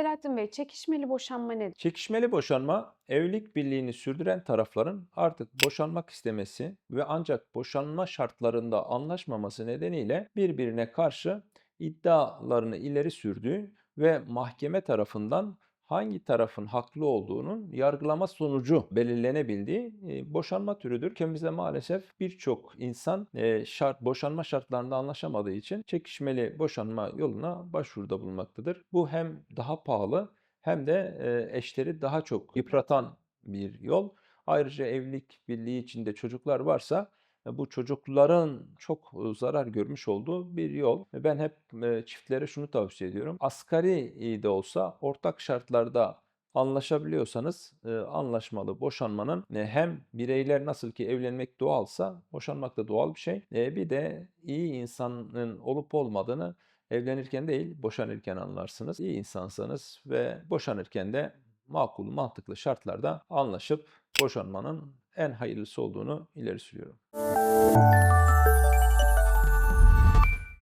Selahattin Bey, çekişmeli boşanma nedir? Çekişmeli boşanma, evlilik birliğini sürdüren tarafların artık boşanmak istemesi ve ancak boşanma şartlarında anlaşmaması nedeniyle birbirine karşı iddialarını ileri sürdüğü ve mahkeme tarafından hangi tarafın haklı olduğunun yargılama sonucu belirlenebildiği boşanma türüdür. Ülkemizde maalesef birçok insan şart boşanma şartlarında anlaşamadığı için çekişmeli boşanma yoluna başvuruda bulunmaktadır. Bu hem daha pahalı hem de eşleri daha çok yıpratan bir yol. Ayrıca evlilik birliği içinde çocuklar varsa bu çocukların çok e, zarar görmüş olduğu bir yol. Ve Ben hep e, çiftlere şunu tavsiye ediyorum. Asgari de olsa ortak şartlarda anlaşabiliyorsanız e, anlaşmalı boşanmanın e, hem bireyler nasıl ki evlenmek doğalsa boşanmak da doğal bir şey. E, bir de iyi insanın olup olmadığını evlenirken değil boşanırken anlarsınız. İyi insansanız ve boşanırken de makul mantıklı şartlarda anlaşıp boşanmanın en hayırlısı olduğunu ileri sürüyorum. Música